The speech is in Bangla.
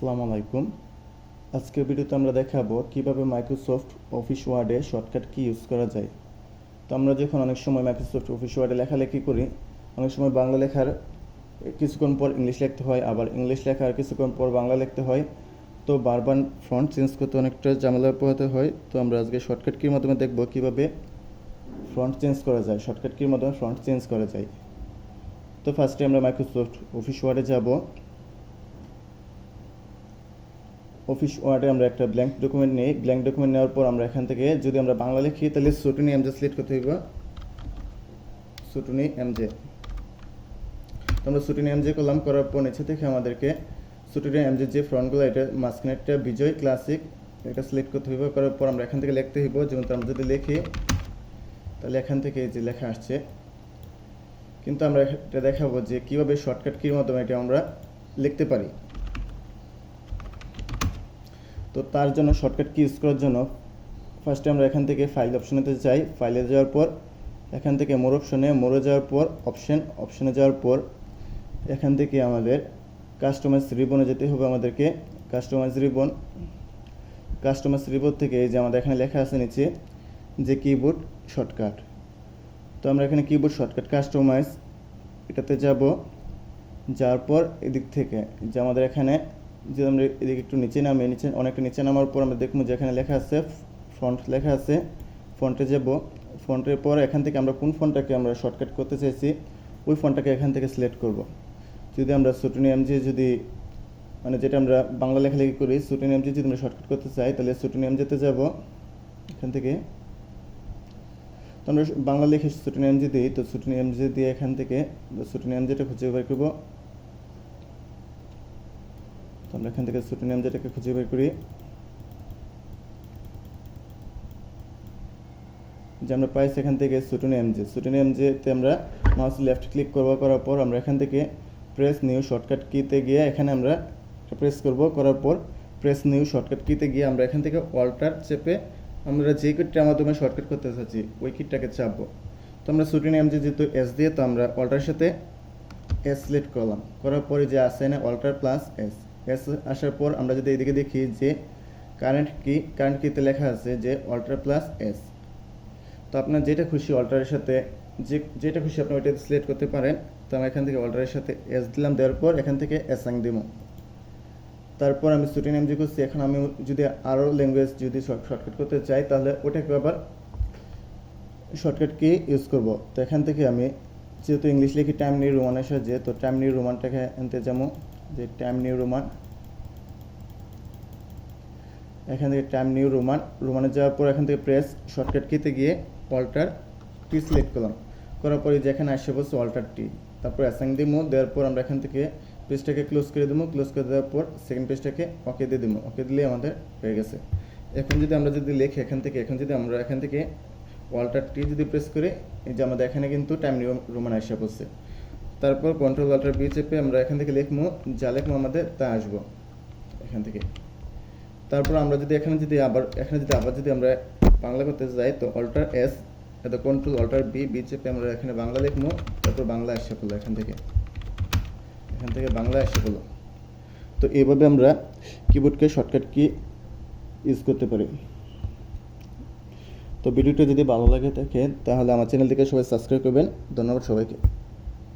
আসসালামু আলাইকুম। আজকের ভিডিওতে আমরা দেখাবো কীভাবে মাইক্রোসফট অফিস ওয়ার্ডে শর্টকাট কি ইউজ করা যায়। তো আমরা যখন অনেক সময় মাইক্রোসফট অফিস ওয়ার্ডে লেখালেখি করি, অনেক সময় বাংলা লেখার কিছুক্ষণ পর ইংলিশ লিখতে হয়, আবার ইংলিশ লেখার কিছুক্ষণ পর বাংলা লিখতে হয়। তো বারবার ফ্রন্ট চেঞ্জ করতে অনেকটা ঝামেলা পোহাতে হয়। তো আমরা আজকে শর্টকাট কির মাধ্যমে দেখব কীভাবে ফ্রন্ট চেঞ্জ করা যায় শর্টকাট কির মাধ্যমে ফ্রন্ট চেঞ্জ করা যায়। তো ফার্স্টে আমরা মাইক্রোসফট অফিস ওয়ার্ডে যাব। অফিস ওয়ার্ডে আমরা একটা ব্ল্যাঙ্ক ডকুমেন্ট নিই। ব্ল্যাঙ্ক ডকুমেন্ট নেওয়ার পর আমরা এখান থেকে যদি আমরা বাংলা লিখি, তাহলে সুটুনি এমজে সিলেক্ট করতে হইব। সুটুনি এমজে তো আমরা সুটুনি এমজে করলাম, করার পর নিচে থেকে আমাদেরকে সুটুনি এমজে যে ফ্রন্টগুলো এটা মাঝখানে একটা বিজয় ক্লাসিক এটা সিলেক্ট করতে হইব। করার পর আমরা এখান থেকে লিখতে হইব। যেমন আমরা যদি লিখি, তাহলে এখান থেকে যে লেখা আসছে। কিন্তু আমরা এটা দেখাবো যে কীভাবে শর্টকাট কির মাধ্যমে এটা আমরা লিখতে পারি। তো তার জন্য শর্টকাট কি ইউজ করার জন্য ফার্স্টে আমরা এখান থেকে ফাইল অপশনেতে যাই। ফাইলে যাওয়ার পর, এখান থেকে মোর অপশনে মোড়ে যাওয়ার পর অপশন অপশনে যাওয়ার পর এখান থেকে আমাদের কাস্টমাইজ রিবনে যেতে হবে আমাদেরকে। কাস্টমাইজ রিবন কাস্টমাইজ রিবন থেকে এই যে আমাদের এখানে লেখা আছে নিচে যে কিবোর্ড শর্টকাট তো আমরা এখানে কিবোর্ড শর্টকাট কাস্টমাইজ এটাতে যাব। যাওয়ার পর এদিক থেকে যে আমাদের এখানে যে আমরা এদিকে একটু নিচে নামে, নিচে, অনেকটা নিচে নামার পর আমরা দেখব যে এখানে লেখা আছে, ফ্রন্ট লেখা আছে, ফ্রন্টে যাব। ফ্রন্টের পর এখান থেকে আমরা কোন ফোনটাকে আমরা শর্টকাট করতে চাইছি, ওই ফোনটাকে এখান থেকে সিলেক্ট করব। যদি আমরা সুটুনি এমজি যদি মানে যেটা আমরা বাংলা লেখালেখি করি, সুটুনি এমজি যদি আমরা শর্টকাট করতে চাই, তাহলে সুটুনি এমজিতে যাব। এখান থেকে। তো আমরা বাংলা লিখে সুটুনি এমজি দিই, তো সুটুনি এমজি দিয়ে এখান থেকে সুটুনি এমজিটা খুঁজে বের করব। তো আমরা এখান থেকে সুটুনি এমজিটাকে খুঁজে বের করি, যে আমরা পাইছি এখান থেকে সুটুনি এমজি সুটুনি এমজিতে আমরা মাউস লেফট ক্লিক করব, করার পর আমরা এখান থেকে প্রেস নিউ শর্টকাট কিতে গিয়ে এখানে আমরা প্রেস করব, করার পর প্রেস নিউ শর্টকাট কিতে গিয়ে আমরা এখান থেকে অল্টার চেপে আমরা যে কিটটার মাধ্যমে শর্টকাট করতে চাচ্ছি, ওই কিটটাকে চাপবো। তো আমরা সুটিন এমজি যেহেতু এস দিয়ে, তো আমরা অল্টার সাথে এস সিলেক্ট করলাম। করার পরে যে আসে না অল্টার প্লাস এস এস আসার পর আমরা যদি এদিকে দেখি যে কারেন্ট কি কারেন্ট কিতে লেখা আছে যে অল্টার প্লাস এস তো আপনার যেটা খুশি অল্টারের সাথে, যে, যেটা খুশি আপনি ওইটা সিলেক্ট করতে পারেন, তো আমি এখান থেকে অল্টারের সাথে এস দিলাম, দেওয়ার পর এখান থেকে এসাং দিব। তারপর আমি সুটিন এমজি করছি, এখন আমি যদি আরও ল্যাঙ্গুয়েজ যদি শর্টকাট করতে চাই, তাহলে ওটাকে আবার শর্টকাট কি ইউজ করব। তো এখান থেকে আমি যেহেতু ইংলিশ লিখি টাইম নিউ রোমানের সাহায্যে, তো টাইম নিউ রোমানটাকে আনতে যাব। যে টাইম নিউ রোমান এখান থেকে টাইম নিউ রোমান রোমানে যাওয়ার পর এখান থেকে প্রেস শর্টকাট কিতে গিয়ে অল্টার টি সিলেক্ট করলাম। করার পরে যেখানে আসে বলছে অল্টার টি তারপর অ্যাসাইন দিমো, দেওয়ার পর আমরা এখান থেকে পেজটাকে ক্লোজ করে দেবো ক্লোজ করে দেওয়ার পর সেকেন্ড পেজটাকে ওকে দিয়ে দেবো ওকে দিলে আমাদের হয়ে গেছে। এখন যদি আমরা যদি লিখি এখান থেকে, এখন যদি আমরা এখান থেকে অল্টার টি যদি প্রেস করি, এই যে আমাদের এখানে কিন্তু টাইম নিউ রোমান আসা পড়ছে। তারপর কন্ট্রোল অল্টার বি চেপে আমরা এখান থেকে লিখব, যা লিখব আমাদের, তা আসব। এখান থেকে। তারপর আমরা যদি এখানে যদি আবার, এখানে যদি আবার যদি আমরা বাংলা করতে যাই, তো অল্টার এস এত কন্ট্রোল অল্টার বি বি চেপে আমরা এখানে বাংলা লিখব, তারপর বাংলা আসে পড়ল এখান থেকে। এখান থেকে বাংলা আসে পড়ল। তো এইভাবে আমরা কিবোর্ডকে শর্টকাট কি ইউজ করতে পারি। তো ভিডিওটা যদি ভালো লাগে থাকে, তাহলে আমার চ্যানেলটিকে সবাই সাবস্ক্রাইব করবেন। ধন্যবাদ সবাইকে।